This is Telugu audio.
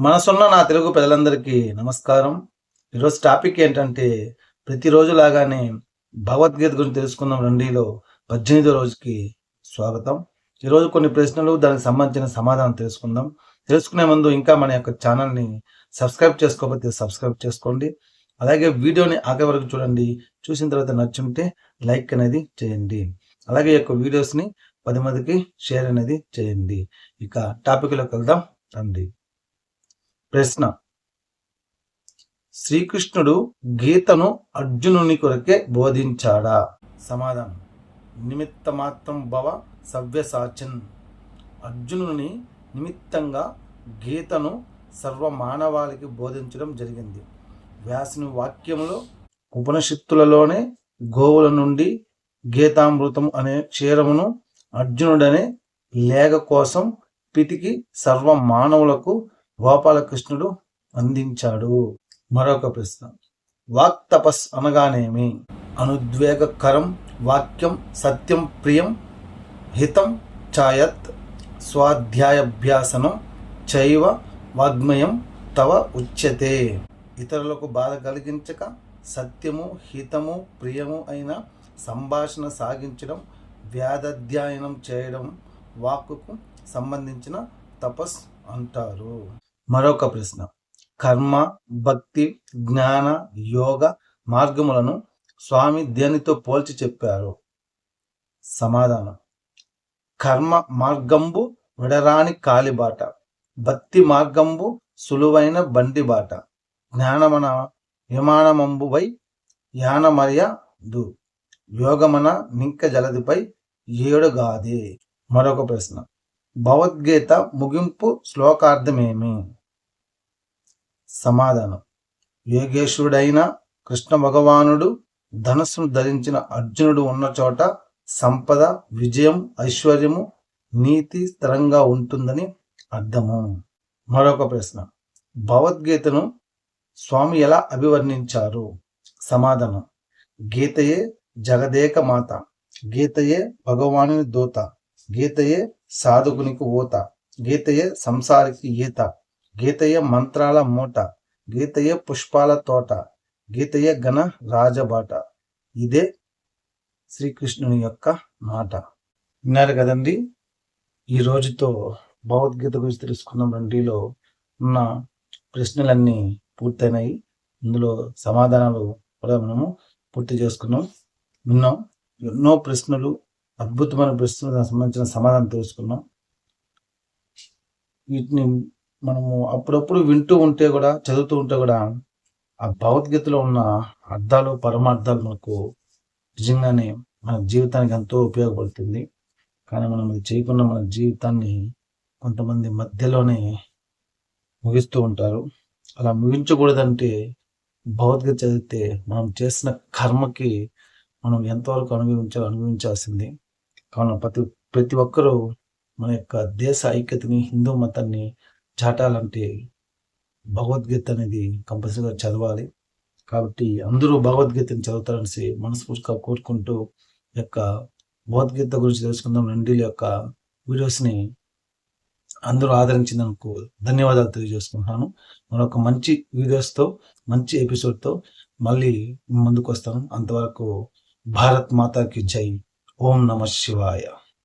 మనసున్న నా తెలుగు ప్రజలందరికీ నమస్కారం. ఈరోజు టాపిక్ ఏంటంటే ప్రతిరోజు లాగానే భగవద్గీత గురించి తెలుసుకుందాం రండిలో. పద్దెనిమిదో రోజుకి స్వాగతం. ఈరోజు కొన్ని ప్రశ్నలు దానికి సంబంధించిన సమాధానం తెలుసుకుందాం. తెలుసుకునే ముందు ఇంకా మన యొక్క ఛానల్ని సబ్స్క్రైబ్ చేసుకోకపోతే సబ్స్క్రైబ్ చేసుకోండి. అలాగే వీడియోని ఆఖరి వరకు చూడండి. చూసిన తర్వాత నచ్చుంటే లైక్ అనేది చేయండి. అలాగే యొక్క వీడియోస్ని పది మందికి షేర్ అనేది చేయండి. ఇక టాపిక్లోకి వెళ్దాం. రండి. ప్రశ్న. శ్రీకృష్ణుడు గీతను అర్జునుని కొరకే బోధించాడా? సమాధానం. నిమిత్త మాత్రం భవ సవ్యసాచన్. అర్జునుని నిమిత్తంగా గీతను సర్వ మానవాళికి బోధించడం జరిగింది. వ్యాసుని వాక్యంలో ఉపనిషత్తులలోనే గోవుల నుండి గీతామృతం అనే క్షీరమును అర్జునుడనే లేఖ కోసం పితికి సర్వ మానవులకు గోపాలకృష్ణుడు అందించాడు. మరొక ప్రశ్న. వాక్ తపస్ అనగానేమి? అనుద్వేగకరం వాక్యం సత్యం ప్రియం హితం చాయత్ స్వాధ్యాయాభ్యాసనం చైవ వాగ్మయం తవ ఉచ్యతే. ఇతరులకు బాధ కలిగించక సత్యము హితము ప్రియము అయిన సంభాషణ సాగించడం వ్యాధధ్యాయనం చేయడం వాక్కు సంబంధించిన తపస్ అంటారు. మరొక ప్రశ్న. కర్మ భక్తి జ్ఞాన యోగ మార్గములను స్వామి దేనితో పోల్చి చెప్పారు? సమాధానం. కర్మ మార్గంబు విడరాని కాలిబాట. భక్తి మార్గంబు సులువైన బండి బాట జ్ఞానమన విమానమంబువై యానమర్యదు యోగమన నింక జలదిపై ఏడుగాదే. మరొక ప్రశ్న. భగవద్గీత ముగింపు శ్లోకార్థమేమి? సమాధానం. యోగేశ్వరుడైన కృష్ణ భగవానుడు ధనస్సును ధరించిన అర్జునుడు ఉన్న చోట సంపద విజయం ఐశ్వర్యము నీతి స్థిరంగా ఉంటుందని అర్థము. మరొక ప్రశ్న. భగవద్గీతను స్వామి ఎలా అభివర్ణించారు? సమాధానం. గీతయే జగదేక మాత. గీతయే భగవాను దూత. గీతయే సాధకునికి ఊత. గీతయే సంసారికి ఈత. గీతయ్య మంత్రాల మూట గీతయ్య పుష్పాల తోట గీతయ్య ఘన రాజబాట. ఇదే శ్రీకృష్ణుని యొక్క మాట. విన్నారు కదండి? ఈ రోజుతో భగవద్గీత గురించి తెలుసుకున్న రెండిలో ఉన్న ప్రశ్నలన్నీ పూర్తయినాయి. ఇందులో సమాధానాలు కూడా మనము పూర్తి చేసుకున్నాం. విన్నాం. ఎన్నో ప్రశ్నలు అద్భుతమైన ప్రశ్నలు దానికి సంబంధించిన సమాధానం తెలుసుకున్నాం. వీటిని మనము అప్పుడప్పుడు వింటూ ఉంటే కూడా చదువుతూ ఉంటే కూడా ఆ భగవద్గీతలో ఉన్న అర్థాలు పరమార్థాలు మనకు నిజంగానే మన జీవితానికి ఎంతో ఉపయోగపడుతుంది. కానీ మనం ఇది చేయకుండా మన జీవితాన్ని కొంతమంది మధ్యలోనే ముగిస్తూ ఉంటారు. అలా ముగించకూడదంటే భగవద్గీత చదివితే మనం చేసిన కర్మకి మనం ఎంతవరకు అనుభవించాలో అనుభవించాల్సింది. కావున ప్రతి ప్రతి ఒక్కరూ మన యొక్క దేశ ఐక్యతని హిందూ మతాన్ని చాటాలంటే భగవద్గీత అనేది కంపల్సరీగా చదవాలి. కాబట్టి అందరూ భగవద్గీతని చదువుతారనేసి మనస్ఫూర్తిగా కోరుకుంటూ యొక్క భగవద్గీత గురించి తెలుసుకుందాం. రెండిల యొక్క వీడియోస్ని అందరూ ఆదరించినందుకు ధన్యవాదాలు తెలియజేసుకుంటున్నాను. మరొక మంచి వీడియోస్తో మంచి ఎపిసోడ్తో మళ్ళీ ముందుకు వస్తాను అంతవరకు భారత్ మాతాకి జై. ఓం నమ శివాయ.